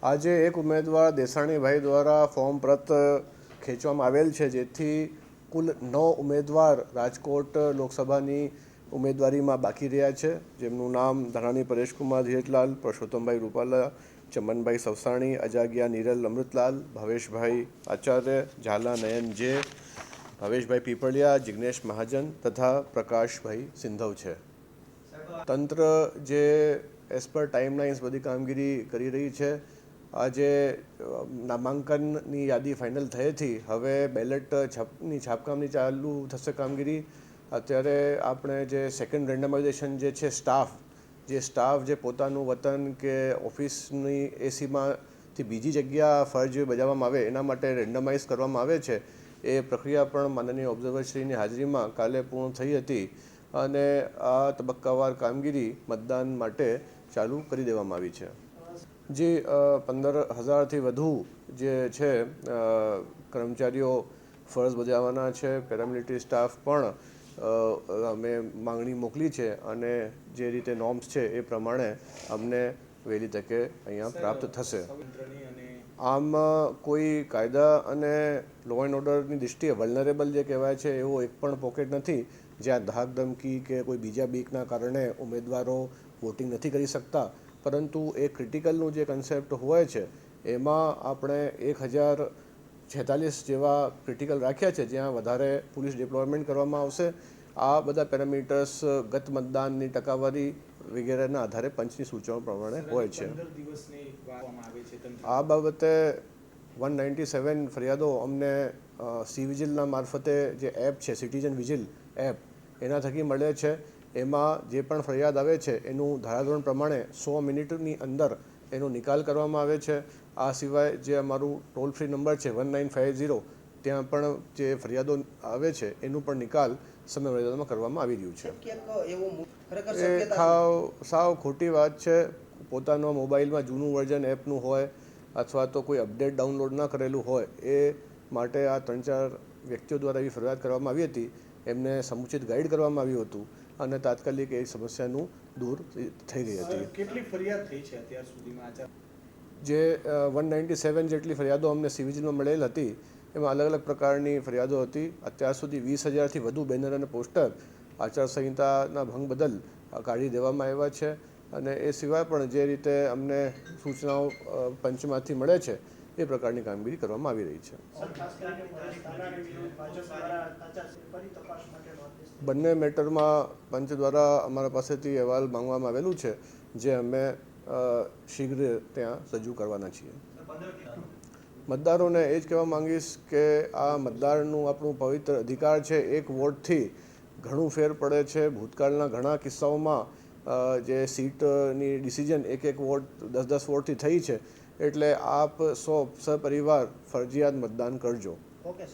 આજે એક ઉમેદવાર દેસાણીભાઈ દ્વારા ફોર્મ પ્રત ખેંચવામાં આવેલ છે, જેથી કુલ નવ ઉમેદવાર રાજકોટ લોકસભાની ઉમેદવારીમાં બાકી રહ્યા છે. જેમનું નામ ધારાણી પરેશકુમાર ધીરજલાલ પરસોત્તમભાઈ રૂપાલા, ચમનભાઈ સવસાણી, અજાગિયા નીરલ અમૃતલાલ, ભવેશભાઈ આચાર્ય, ઝાલા નયન જે, ભવેશભાઈ પીપળિયા, જિગ્નેશ મહાજન તથા પ્રકાશભાઈ સિંધવ છે. તંત્ર જે એઝ પર ટાઈમલાઇન્સ બધી કામગીરી કરી રહી છે. આજે નામાંકનની યાદી ફાઇનલ થઈ હતી હવે બેલેટ છાપની, છાપકામની ચાલુ થશે કામગીરી. અત્યારે આપણે જે સેકન્ડ રેન્ડમાઇઝેશન જે છે સ્ટાફ જે સ્ટાફ જે પોતાનું વતન કે ઓફિસની એસીમાંથી બીજી જગ્યા ફરજ બજાવવામાં આવે, એના માટે રેન્ડમાઇઝ કરવામાં આવે છે. એ પ્રક્રિયા પણ માનનીય ઓબ્ઝર્વરશ્રીની હાજરીમાં કાલે પૂર્ણ થઈ હતી અને આ તબક્કાવાર કામગીરી મતદાન માટે ચાલુ કરી દેવામાં આવી છે. જે પંદર હજારથી વધુ જે છે કર્મચારીઓ ફરજ બજાવવાના છે પેરામિલિટરી સ્ટાફ પણ અમે માંગણી મોકલી છે અને જે રીતે નોર્મ્સ છે એ પ્રમાણે અમને વહેલી તકે અહીંયા પ્રાપ્ત થશે. આમ કોઈ કાયદા અને લો એન્ડ ઓર્ડરની દૃષ્ટિએ વલ્નરેબલ જે કહેવાય છે એવો એક પણ પોકેટ નથી જ્યાં ધાક ધમકી કે કોઈ બીજા બીકના કારણે ઉમેદવારો વોટિંગ નથી કરી શકતા. પરંતુ એ ક્રિટિકલનું જે કન્સેપ્ટ હોય છે એમાં આપણે એક હજાર છેતાલીસ જેવા ક્રિટિકલ રાખ્યા છે જ્યાં વધારે પોલીસ ડિપ્લોયમેન્ટ કરવામાં આવશે. આ બધા પેરામીટર્સ ગત મતદાનની ટકાવારી વગેરેના આધારે પંચની સૂચનો પ્રમાણે હોય છે. આ બાબતે વન નાઇન્ટી સેવન ફરિયાદો અમને સી વિજિલના મારફતે જે એપ છે સિટીઝન વિજિલ એપ એના થકી મળે છે. એમાં જે પણ ફરિયાદ આવે છે એનું ધારાધોરણ પ્રમાણે સો મિનિટની અંદર એનો નિકાલ કરવામાં આવે છે. આ સિવાય જે અમારું ટોલ ફ્રી નંબર છે વન નાઇન ફાઇવ ઝીરો ત્યાં પણ જે ફરિયાદો આવે છે એનું પણ નિકાલ સમય મર્યાદામાં કરવામાં આવી રહ્યું છે. એ ખાવ સાવ ખોટી વાત છે. પોતાનો મોબાઈલમાં જૂનું વર્ઝન એપનું હોય અથવા તો કોઈ અપડેટ ડાઉનલોડ ના કરેલું હોય એ માટે આ ત્રણ ચાર વ્યક્તિઓ દ્વારા એવી ફરિયાદ કરવામાં આવી હતી. એમને સમુચિત ગાઈડ કરવામાં આવ્યું હતું. અને તાત્કાલિક એ સમસ્યાનું દૂર થઈ ગઈ હતી. કેટલી ફરિયાદ થઈ છે અત્યાર સુધીમાં જે વન નાઇન્ટી સેવન જેટલી ફરિયાદો અમને સિવિજમાં મળેલ હતી એમાં અલગ અલગ પ્રકારની ફરિયાદો હતી. અત્યાર સુધી વીસ હજારથી વધુ બેનર અને પોસ્ટર આચારસંહિતાના ભંગ બદલ કાઢી દેવામાં આવ્યા છે. અને એ સિવાય પણ જે રીતે અમને સૂચનાઓ પંચમાંથી મળે છે એ પ્રકારની કામગીરી કરવામાં આવી રહી છે. બંને મેટરમાં પંચ દ્વારા અમારા પાસેથી અહેવાલ માંગવામાં આવેલું છે, જે અમે શીઘ્ર ત્યાં રજૂ કરવાના છીએ. મતદારોને એ જ કહેવા માંગીશ કે આ મતદારનું આપણું પવિત્ર અધિકાર છે, એક વોટથી ઘણું ફેર પડે છે. ભૂતકાળના ઘણા કિસ્સાઓમાં જે સીટની ડિસિઝન એક એક વોટ, દસ દસ વોટથી થઈ છે, એટલે આપ સો સપરિવાર ફરજિયાત મતદાન કરજો. ઓકે